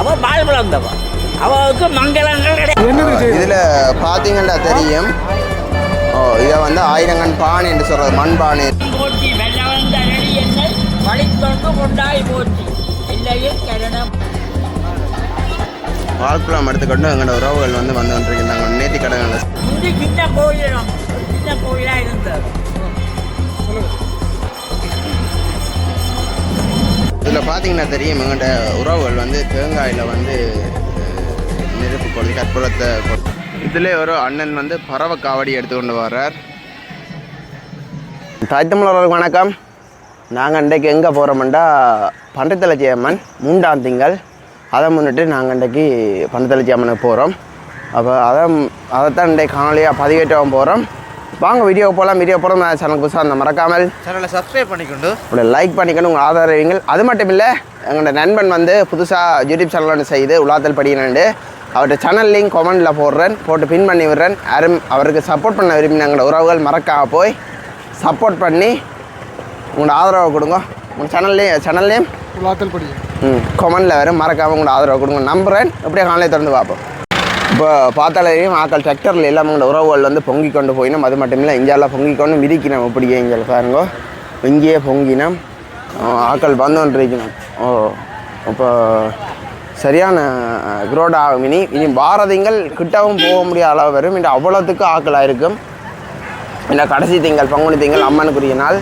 அவள் பால் பிளந்தவ அவளுக்கு மங்களங்கள் கிடையாது இதில் பார்த்தீங்கன்னா தெரியும். ஓ இதை வந்து ஆயிரங்கன் பானை என்று சொல்கிறது மண் பானை போற்றி வெள்ளவன் தரடி என்னை வழித்தொண்டு கொண்டாய் போற்றி இல்லையில் கரணம் வாழ்க்குளம் எடுத்துக்கொண்டு எங்களோட உறவுகள் வந்து வந்து கொண்டிருக்கிறாங்க நேத்தி கடங்களில் முந்தி சின்ன கோயிலும். சின்ன கோயிலாக இருந்தது. இதில் பார்த்தீங்கன்னா தெரியும் எங்கள்கிட்ட உறவுகள் வந்து தேங்காயில் வந்து நெருப்பு கொண்டு கற்பூரத்தை இதில் ஒரு அண்ணன் வந்து பறவை காவடி எடுத்துக்கொண்டு வர்றார். தாய் தமிழர்களுக்கு வணக்கம். நாங்கள் இன்றைக்கு எங்கே போகிறோம்டா பண்டத்தலச்சி அம்மன் மூன்றாம் திங்கள். அதை முன்னிட்டு நாங்கள் இன்றைக்கு பண்டத்தலச்சி அம்மனுக்கு போகிறோம் அப்போ அதை அதைத்தான் இன்றைக்கு காணொலியாக பதிவேற்றவும் போகிறோம் வாங்க வீடியோ போகலாம் வீடியோ போகிறோம் சேனலுக்கு புதுசாக அந்த மறக்காமல் சேனலை சப்ஸ்கிரைப் பண்ணிக்கொண்டு உங்களை லைக் பண்ணிக்கணும் உங்கள் ஆதரவீங்கள் அது மட்டும் இல்லை எங்களோட நண்பன் வந்து புதுசாக யூடியூப் சேனல் ஒன்று செய்து உலாத்தல் படிக்கணுண்டு அவர்கிட்ட சேனல் லிங்க் கமெண்டில் போடுறேன். போட்டு பின் பண்ணி விடுறேன். யாரும் அவருக்கு சப்போர்ட் பண்ண விரும்பின எங்களோட உறவுகள் மறக்காம போய் சப்போர்ட் பண்ணி உங்களோட ஆதரவை கொடுங்க. உங்கள் சேனல்லையும் சேனல்லையும் உலாத்தல் படி. ம் கமெண்டில் வரும் மறக்காமல் உங்களோட ஆதரவு கொடுங்க. நம்புகிறேன் எப்படியே காலையில் திறந்து பார்ப்போம். இப்போ பார்த்தாலையும் ஆக்கள் டிராக்டரில் எல்லாம் உங்களோட உறவுகள் வந்து பொங்கி கொண்டு போயினோம் அது மட்டும் இல்லை இங்கெல்லாம் பொங்கி கொண்டு மிதிக்கணும் இப்படியே இங்கே பாருங்க. இங்கேயே பொங்கினோம் ஆக்கள் வந்து ஓ இப்போ சரியான குரோட் ஆகும் இனி. இனி பாரதிங்கள் கிட்டவும் போக முடியாத அளவு வரும். இன்று அவ்வளோத்துக்கு ஆக்களாக இருக்கும். இந்த கடைசி திங்கள் பங்குனி திங்கள் அம்மனுக்குரிய நாள்.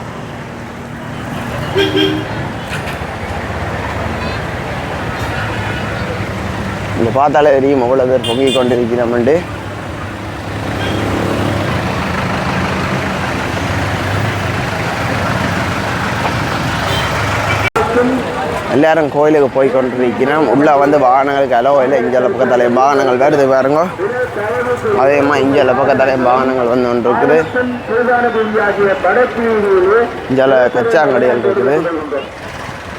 இங்கே பார்த்தாலே தெரியும் எவ்வளோ பேர் பொங்கி கொண்டிருக்கிறோம்ண்டு? எல்லாரும் கோயிலுக்கு போய் கொண்டிருக்கிறோம். உள்ளே வந்து வாகனங்களுக்கு அலோ இல்லை. இங்கே பக்கத்தாலே வாகனங்கள் வருது பாருங்க. அதேமா இங்கே பக்கத்தாலே வாகனங்கள் வந்து ஒன்று இருக்குது இங்கே கச்சாங்கடிகள் இருக்குது.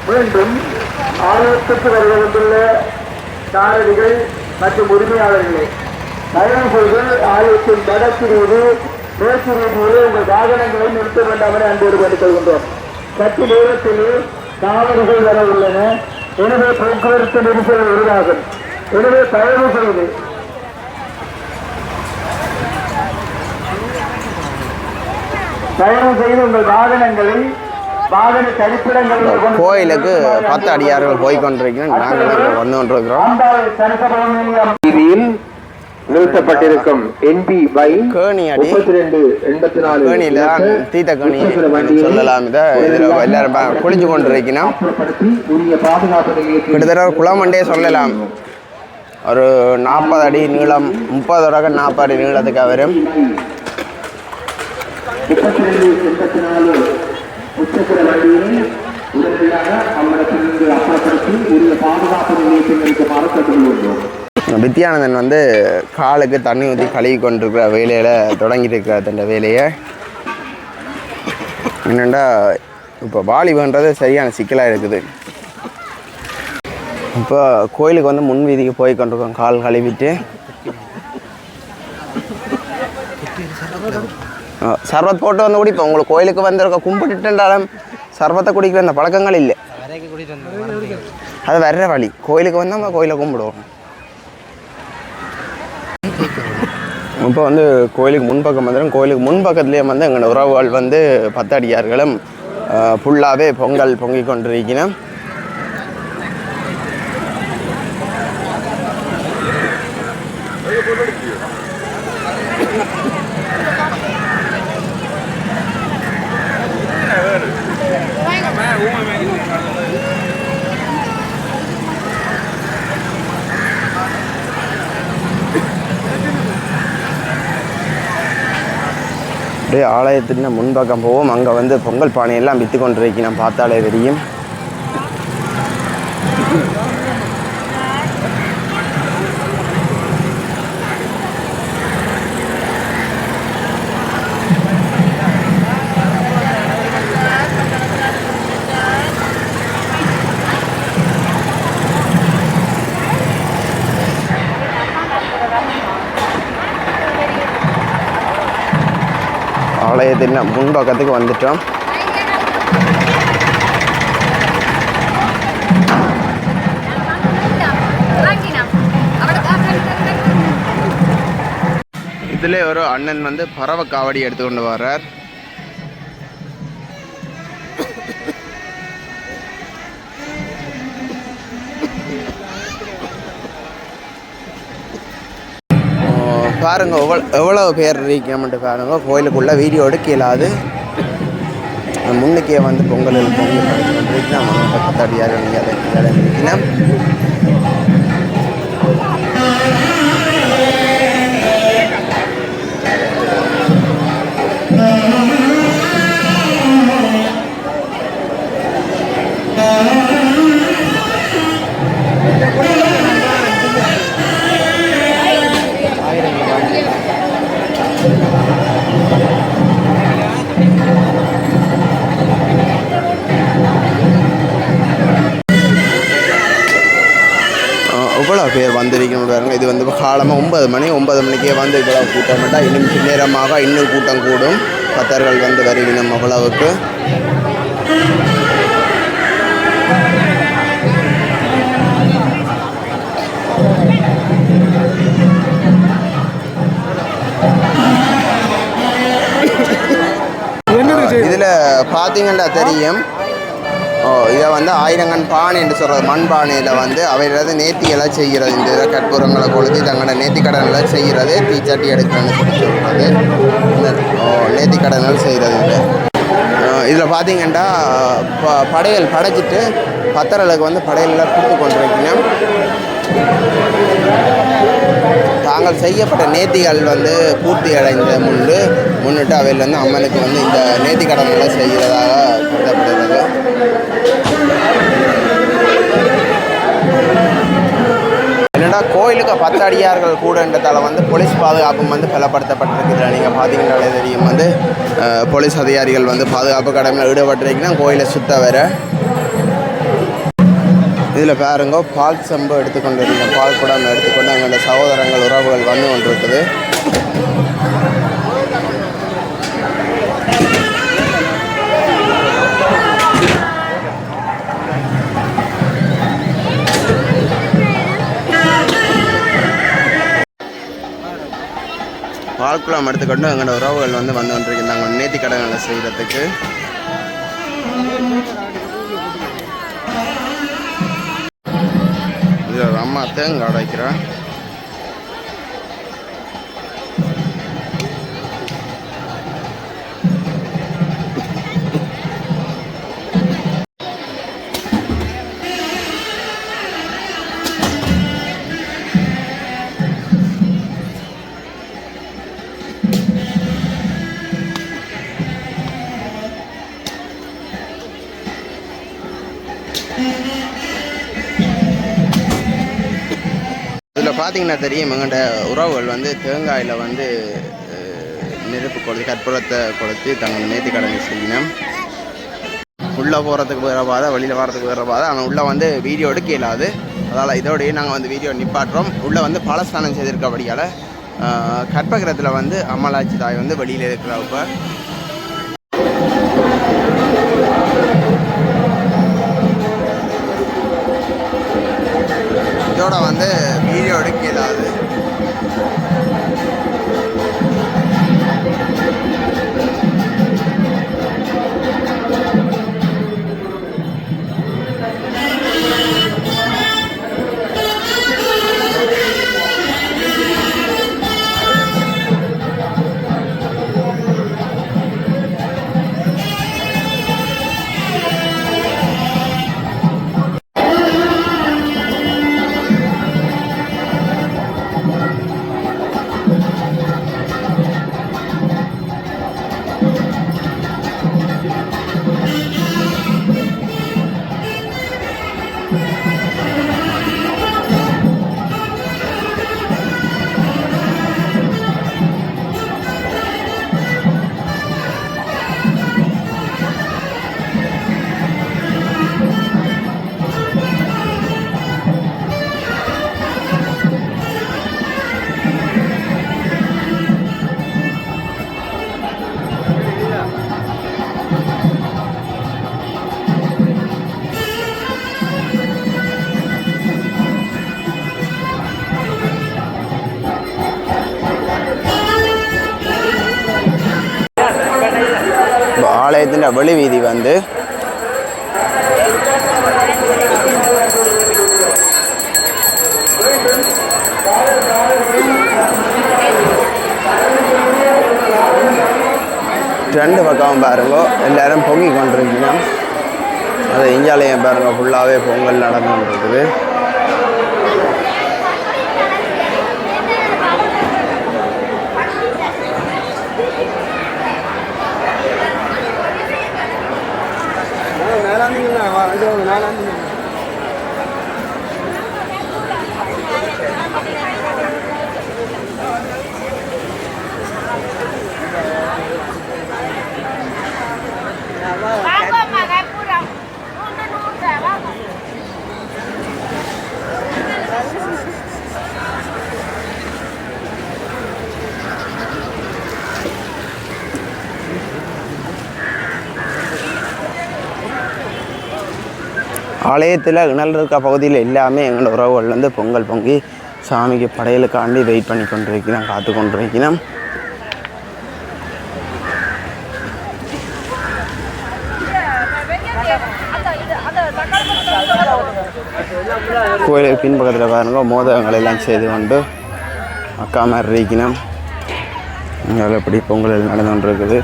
மீண்டும் சாரதிகள் மற்றும் உரிமையாளர்களே. பயணம் செய்து ஆலயத்தின் வடப்பிரிவு மேற்கு ரீதியிலே உங்கள் வாகனங்களை நிறுத்த வேண்டாம் என அன்போடு கேட்டுக்கொள்கின்றோம் சற்று நேரத்தில் தாவரங்கள் வர உள்ளன. எனவே போக்குவரத்து நெரிசல் உருவாகும். எனவே பயணம் செய்து பயணம் செய்து உங்கள் வாகனங்களை கோயிலுக்கு பத்து அடியார்கள் போய் கொண்டிருக்கிறோம் நாங்களும் வந்து கொண்டிருக்கிறோம். நிறுத்தப்பட்டிருக்கும் என்பி பை கேணி அடி. எண்பத்தி நாலு கேணியில் தீத்த கேணி சொல்லலாம். இதை இதில் எல்லாரும் குளிச்சு கொண்டிருக்கணும் கிட்டத்தட்ட குளமண்டே சொல்லலாம். ஒரு நாற்பது அடி நீளம் முப்பது தொடக்க நாற்பது அடி நீளத்துக்கு வரும். உச்சத்திர வழியினை உடனடியாக அவ்விடத்திலிருந்து அப்புறப்படுத்தி உரிய பாதுகாப்பு நிலையத்தில் இருக்குமாறு கேட்டுக்கொள்கின்றோம் வித்யானந்தன் வந்து காலுக்கு தண்ணி ஊற்றி கழுவி கொண்டிருக்கிற வேலையில் தொடங்கிட்டு இருக்கிறார் அந்த வேலையை. என்னென்னா இப்போ வாலிபன்றது சரியான சிக்கலாக இருக்குது. இப்போ கோயிலுக்கு வந்து முன் வீதிக்கு போய் கொண்டிருக்கோம் கால் கழுவிட்டு. ஆ, சர்பத் போட்டு வந்து குடிப்போம் உங்களுக்கு கோயிலுக்கு வந்திருக்க கும்பிட்டுட்டாலும் சர்பத்தை குடிக்கிற அந்த பழக்கங்கள் இல்லை அது வர்ற வழி கோயிலுக்கு வந்து நம்ம கோயிலை கும்பிடுவோம் இப்போ வந்து கோயிலுக்கு முன்பக்கம் வந்துடும் கோயிலுக்கு முன்பக்கத்துலேயே வந்து எங்களோட உறவுகள் வந்து பத்தடியார்களும் ஃபுல்லாகவே பொங்கல் பொங்கி கொண்டிருக்கணும் அப்படியே ஆலயத்தின் முன்பக்கம் போவோம். அங்கே வந்து பொங்கல் பானையெல்லாம் விற்று கொண்டிருக்கணும் பார்த்தாலே தெரியும். ஆலயத்தின் முன்பக்கத்துக்கு வந்துட்டோம். இதுல ஒரு அண்ணன் வந்து பறவை காவடி எடுத்துக்கொண்டு வர்றார். பாருங்கள் எவ்வளோ எவ்வளோ பேர் இருக்கணும்ட்டு பாருங்கள் கோயிலுக்குள்ளே வீடியோ எடுக்கலாது முன்னுக்கே வந்து பொங்கல் பொங்கல் நம்ம பத்தடியார் இருக்கணும். இவ்வளோ பேர் வந்திருக்கணும் பாருங்க. இது வந்து காலமாக ஒன்பது மணி ஒன்பது மணிக்கே வந்து இவ்வளோ கூட்டம் விட்டால் இன்னும் பின்னேரமாக இன்னும் கூட்டம் கூடும். பக்தர்கள் வந்து வருவினம் அவ்வளவுக்கு. இதில் பார்த்தீங்கன்னா தெரியும். ஓ இதை வந்து ஆயிரங்கன் பானை என்று சொல்கிறது மண் பானையில் வந்து அவையிலிருந்து நேர்த்தியெல்லாம் செய்கிறது. இந்த இதில் கற்பூரங்களை கொளுத்தி தங்களோட நேர்த்திக்கடனெல்லாம் செய்கிறது. தீச்சட்டி எடுக்கிறேன்னு சொல்லி சொல்கிறது ஓ நேர்த்திக்கடன்கள் செய்கிறது இதில் இதில் பார்த்தீங்கன்னா ப படையல் படைச்சிட்டு பத்தர்களுக்கு வந்து படையலில் கொடுத்து கொண்டிருக்கீங்க. தாங்கள் செய்யப்பட்ட நேர்த்திகள் வந்து பூர்த்தி அடைந்த முன்பு முன்னிட்டு அவையில் வந்து அம்மனுக்கு வந்து இந்த நேர்த்தி கடன்களை செய்கிறதாக கருதப்படுகிறது. என்னடா கோயிலுக்கு பத்து அடியார்கள் கூடன்றதால வந்து போலீஸ் பாதுகாப்பும் வந்து பலப்படுத்தப்பட்டிருக்குது நீங்கள் பார்த்தீங்கன்னாலே தெரியும். வந்து போலீஸ் அதிகாரிகள் வந்து பாதுகாப்பு கடமையில் ஈடுபட்டிருக்கீங்கன்னா கோயிலை சுத்த வர இதில் பாருங்க பால் சம்பு எடுத்துக்கொண்டு இருக்கீங்க பால் குடம் எடுத்துக்கொண்டு அங்கே சகோதரங்கள் உறவுகள் வந்து கொண்டிருக்குது. குளம் எடுத்துக்கொண்டு எங்களோட உறவுகள் வந்து வந்து கொண்டிருக்கிறாங்க நேர்த்தி கடன்களை செய்கிறதுக்கு. இதில் அம்மா தேங்காய் அடைக்கிறேன் பார்த்தீங்கன்னா தெரியும் எங்கள்கிட்ட உறவுகள் வந்து தேங்காயில் வந்து நெருப்பு கொளுத்தி கற்பூரத்தை கொளுத்தி தங்கள் நேர்த்தி கடனை செய்யணும். உள்ளே போகிறதுக்கு வேறு பாதை வெளியில் வர்றதுக்கு வேறு பாதை. ஆனால் உள்ளே வந்து வீடியோ எடுக்க இல்லாது அதால் இதோடய நாங்கள் வந்து வீடியோ நிப்பாட்டுறோம். உள்ளே வந்து பலஸ்தானம் செய்திருக்கபடியால் கற்பகிரத்தில் வந்து அம்மலாட்சி தாய் வந்து வெளியில் இருக்கிறா ஆலயத்தின் வெளி வீதி வந்து. ரெண்டு பக்கம் பாருங்க. எல்லாரும் பொங்கி கொண்டிருக்கீங்க அது இஞ்சாலயம் பாருங்க ஃபுல்லாகவே பொங்கல் நடந்துட்டு இருக்குது. ஆலயத்தில் இணல் இருக்க பகுதியில் எல்லாமே எங்களோட உறவுகள் வந்து பொங்கல் பொங்கி சாமிக்கு படையலுக்காண்டி வெயிட் பண்ணி கொண்டிருக்கிறோம் காத்து கொண்டிருக்கிறோம். கோயிலுக்கு பின்பக்கத்தில் பாருங்க மோதகங்கள் எல்லாம் செய்து கொண்டு அக்கா மாதிரி இருக்கணும் இங்கே பொங்கல் நடந்து கொண்டு இருக்குது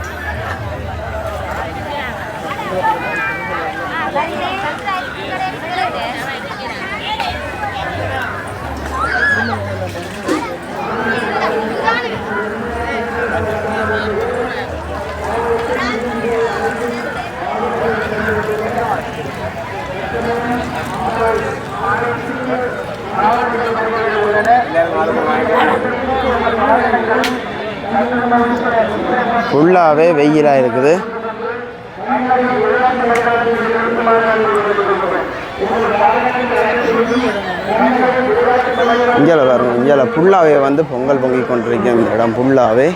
ஃபுல்லாகவே வெயிலாக இருக்குது. இந்தியாவில் வரணும் இந்தியாவில் ஃபுல்லாகவே வந்து பொங்கல் பொங்கி கொண்டிருக்கேன் இந்த இடம் ஃபுல்லாகவே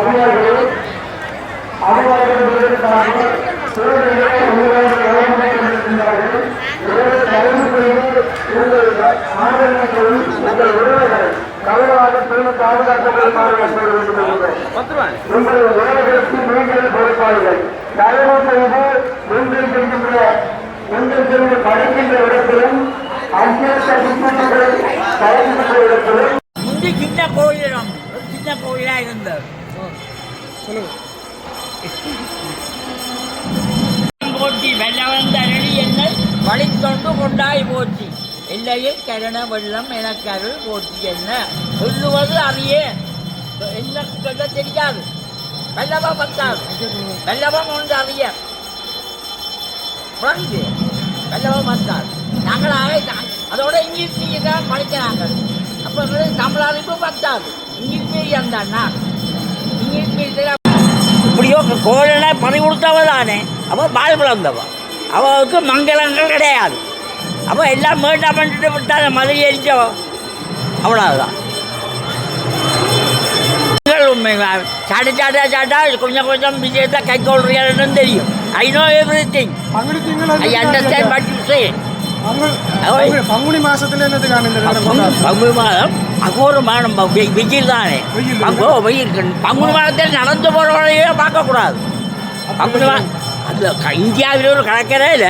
உங்கள் உறவுகளுக்கு நீங்கள் பொறுப்பாளிகள் தயவு செய்து நீங்கள் செல்கின்ற நீங்கள் சென்று படிக்கின்ற இடத்திலும் அத்தியாவச புத்தகங்களை பயன்படுத்த இடத்திலும் முந்தி சின்ன கோயிலும் ஒரு சின்ன கோயிலா இருந்தது போற்றி வெள்ளவந்த அருளி என்னை வழித்தொண்டு கொண்டாய் போற்றி. இல்லையே கரண வெள்ளம் எனக்கருள் போற்றி என்ன? சொல்லுவது அறியே. என்ன சொல்ல தெரியாது. வெள்ளவம் பத்தாது வெள்ளவம் ஒன்று அறிய. புரிஞ்சு வெள்ளவம் பத்தாது நாங்களாக தா- அதோட இங்கிலீஷ் நீங்கள் தான் படிக்கிறாங்க. அப்போ தமிழ் அறிவு பத்தாது இங்கிலீஷ் மீடியம் தான்? நான் இங்கிலீஷ் மீடியம் இப்படியோ கோழனை பறி கொடுத்தவ தானே. அவள் பால் பிளந்தவ. அவளுக்கு மங்களங்கள் கிடையாது. அவள் எல்லாம் மேட்டா பண்ணிட்டு விட்டாங்க மதுரை எரிச்சவ அவ்வளோதான் உண்மை சாட்டை சாட்டா கொஞ்சம் கொஞ்சம் விஜயத்தை கை கொள்றீங்கன்னு தெரியும். I know everything I understand but you say Panguni மாசத்துல? பங்குனி மாதம் அகோரமான வெயில் தானே. பங்கு வெயில். பங்குனி மாதத்தில் நடந்து போகிறவங்களையே பார்க்கக்கூடாது. பங்குனி மா அது இந்தியாவில் ஒரு கடற்கரையில்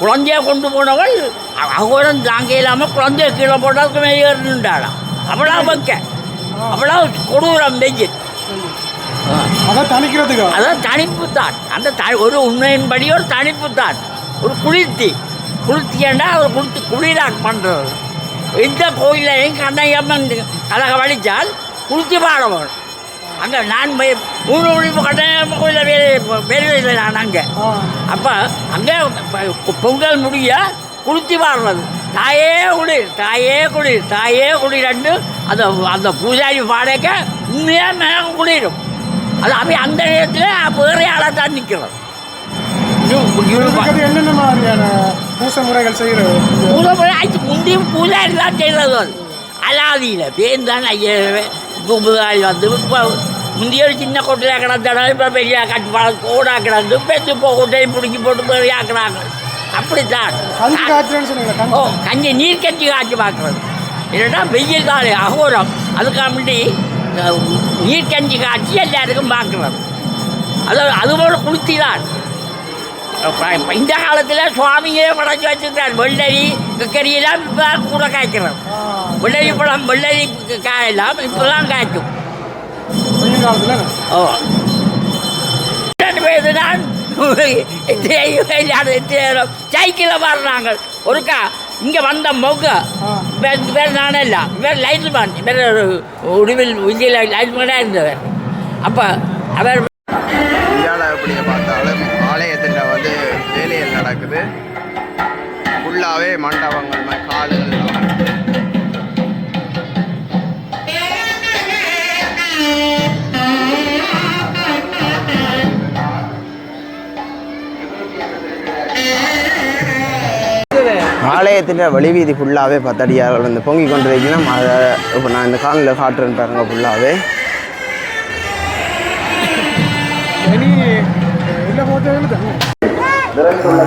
குழந்தைய கொண்டு போனவள் அகோரம் தாங்க இல்லாமல் குழந்தைய கீழே போட்டதுக்கு மேலே ஏறினுண்டாளாம் அவ்வளோ வைக்க அவ்வளோ கொடூரம் வெயில் ஆ. அதை தணிக்கிறதுக்கா? அதான் தனிப்பு தான் அந்த த ஒரு உண்மையின்படி ஒரு தனிப்பு தான் ஒரு குளிர்த்தி. குளிர்த்தியண்டா அவர் குளிர்த்தி குளிராக பண்ணுறது எந்த கோயிலையும் கண்ணையம்மன் கலக வலிச்சால் குளிர்த்தி பாட வேணும் அங்கே நான் மூணு ஒழிப்பு கண்ணையம்மன் கோயிலில் வேலை வேலை இல்லை நான் அங்கே. ஆ. அப்போ அங்கே ப- பொங்கல் முடிய குளிர்த்தி பாடுறது தாயே குளிர் தாயே குளிர் தாயே குளிரண்டு அந்த அந்த பூஜாரி பாடக்க உண்மையாக மேகம் குளிரும். அது அப்படி அந்த நேரத்தில் வேற ஆளாக தான் நிற்கிறோம் என்னென்ன மாதிரியான பூச முறைகள் செய்யறது? பூஜை ஆச்சு முந்தையும் பூஜாரி தான் செய்கிறது அது அலாதியில் பேர் தான் ஐயா வந்து இப்போ முந்தைய ஒரு சின்ன கொட்டையாக கிடந்தாலும் இப்போ பெரிய கட்டி கோடாக கிடந்து பெற்று போ கொட்டையை பிடிச்சி போட்டு அப்படித்தான். கஞ்சி காய்ச்சல்னு சொன்னீங்க ஓ கஞ்சி நீர் கஞ்சி காய்ச்சி பார்க்குறது. இல்லைன்னா வெயில் காலை அகோரம். அதுக்காக முன்னாடி நீர்க்கஞ்சி காட்சி எல்லாருக்கும் பார்க்குறது. அது அதுபோல் குளித்தி தான் இப்ப இந்த காலத்தில் சுவாமியே படைச்சு வச்சுருக்கார். வெள்ளரி கக்கரியெல்லாம் இப்போ கூட காய்க்கிறோம் வெள்ளரி பழம் வெள்ளரி காயெல்லாம் இப்போதான் காய்க்கும். பேர் தான் சைக்கிளில் வர்றாங்க. ஒருக்கா இங்கே வந்த மொக்க வேறு வேறு நானே இல்லை. வேறு லைட் மேன் வேறு ஒரு உடுவில் விஜயில் லைட் மேனாக இருந்தவர். அப்போ அவர் இந்தியாவில் பார்த்தாலும் ஆலயத்தில் வந்து வேலைகள் நடக்குது. ஃபுல்லாகவே மண்டபங்கள் காடுகள் ஆலயத்தின் வெளிவீதி ஃபுல்லாகவே பத்தடியார்கள் வந்து பொங்கி கொண்டு வைக்கணும் அதை இப்போ நான் இந்த காலில் காட்டுறேன் பாருங்க ஃபுல்லாகவே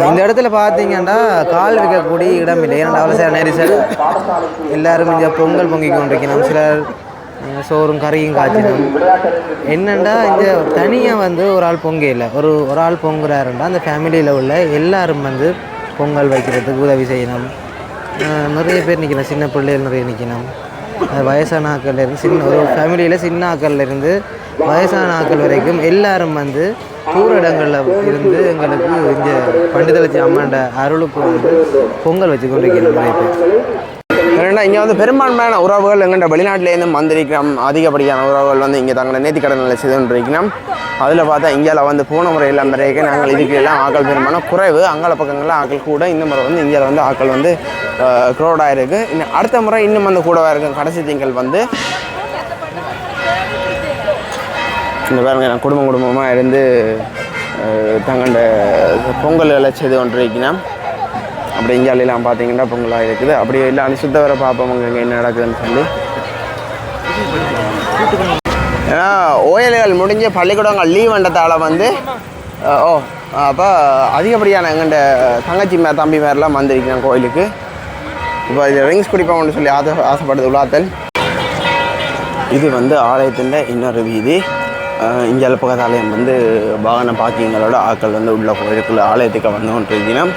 இந்த இடத்துல பார்த்தீங்கன்னா கால் வைக்கக்கூடிய இடம் இல்லை. ஏன்னா சில நெரிசல் எல்லாரும் இங்கே பொங்கல் பொங்கி கொண்டிருக்கணும் சிலர் சோறும் கறியும் காய்ச்சணும் என்னண்டா இந்த தனியாக வந்து ஒரு ஆள் பொங்க இல்லை. ஒரு ஒரு ஆள் பொங்குறாருண்டா அந்த ஃபேமிலியில் உள்ள எல்லாரும் வந்து பொங்கல் வைக்கிறதுக்கு உதவி செய்யணும். நிறைய பேர் நிற்கணும் சின்ன பிள்ளைகள் நிறைய நிற்கணும் அது வயசான ஆக்கள்லேருந்து சின்ன ஒரு ஃபேமிலியில் சின்ன ஆக்கள்லேருந்து வயசான ஆக்கள் வரைக்கும் எல்லாரும் வந்து தூர இடங்களில் இருந்து எங்களுக்கு இங்கே பண்டிதளச்சி அம்மாண்ட அருளுக்கு வந்து பொங்கல் வச்சு கொண்டிருக்கிறோம் நிறைய பேர். ஏன்னா இங்கே வந்து பெரும்பான்மையான உறவுகள் எங்கள்கிட்ட வெளிநாட்டிலேருந்து வந்திருக்கிறோம் அதிகப்படியான உறவுகள் வந்து இங்கே தங்களை நேர்த்தி கடனில் செய்து அதில் பார்த்தா இந்தியாவில் வந்து போன முறை எல்லாம் பிறகு நாங்கள் இதுக்கு எல்லாம் ஆக்கள் பெரும்பாலும் குறைவு. அங்கால பக்கங்களில் ஆக்கள் கூட இந்த முறை வந்து இந்தியாவில் வந்து ஆக்கள் வந்து க்ரௌடாக இருக்குது இன்னும் அடுத்த முறை இன்னும் வந்து கூடவாக இருக்கும் கடைசி திங்கள் வந்து. இந்த பாருங்க நான் குடும்பம் குடும்பமாக இருந்து தங்களோட பொங்கல் பொங்கல்களை செய்து கொண்டிருக்கிறோம் அப்படி இந்தியாவிலாம் பார்த்தீங்கன்னா பொங்கலாக இருக்குது. அப்படி இல்லை அனுசுத்த வர பார்ப்போம் அங்கே என்ன நடக்குதுன்னு சொல்லி. ஏன்னா ஓயல்கள் முடிஞ்ச பள்ளிக்கூடங்கள் லீவ் வந்ததால் வந்து ஓ அப்போ அதிகப்படியான எங்கள்கிட்ட தங்கச்சி மே தம்பி மேரெலாம் வந்திருக்கிறேன் கோயிலுக்கு. இப்போ இது ரிங்ஸ் குடிப்போம்னு சொல்லி ஆசை ஆசைப்படுது உலாத்தல் இது வந்து ஆலயத்தின் இன்னொரு வீதி. இங்கே பக்கத்தாலயம் வந்து வாகன பாக்கியங்களோட ஆட்கள் வந்து உள்ள கோயிலுக்குள்ள ஆலயத்துக்கு வந்து கொண்டிருக்கிறோம்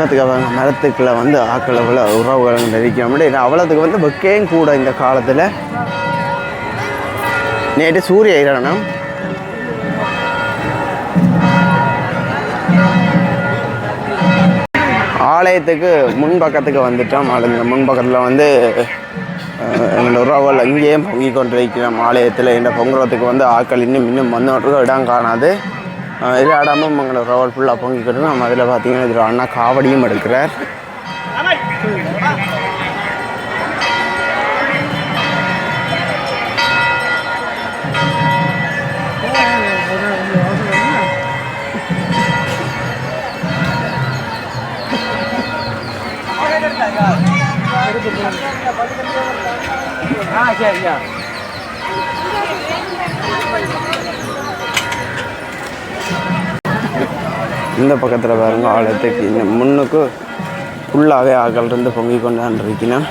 பக்கத்துக்கு அவங்க மரத்துக்குள்ள வந்து ஆக்களை உள்ள உறவுகள் நெரிக்க முடியும் அவ்வளோத்துக்கு வந்து வெக்கையும் கூட இந்த காலத்தில். நேற்று சூரிய கிரணம் ஆலயத்துக்கு முன்பக்கத்துக்கு வந்துட்டோம். ஆளுங்க முன்பக்கத்தில் வந்து எங்களோட உறவுகள் இங்கேயே பொங்கி கொண்டிருக்கிறோம். ஆலயத்தில் என்னை பொங்குறதுக்கு வந்து ஆட்கள் இன்னும் இன்னும் வந்து இடம் காணாது. இது ஆடாமல் எங்களோட ஃபுல்லாக பொங்கிக்கிட்டு நம்ம அதில் பார்த்தீங்கன்னா இதில் அண்ணா காவடியும் எடுக்கிறார். ஆ சரியா இந்த பக்கத்தில் பாருங்கள் ஆழத்துக்கு இந்த முன்னுக்கு ஃபுல்லாகவே ஆக்கள் இருந்து பொங்கி கொண்டாந்து இருக்கணும்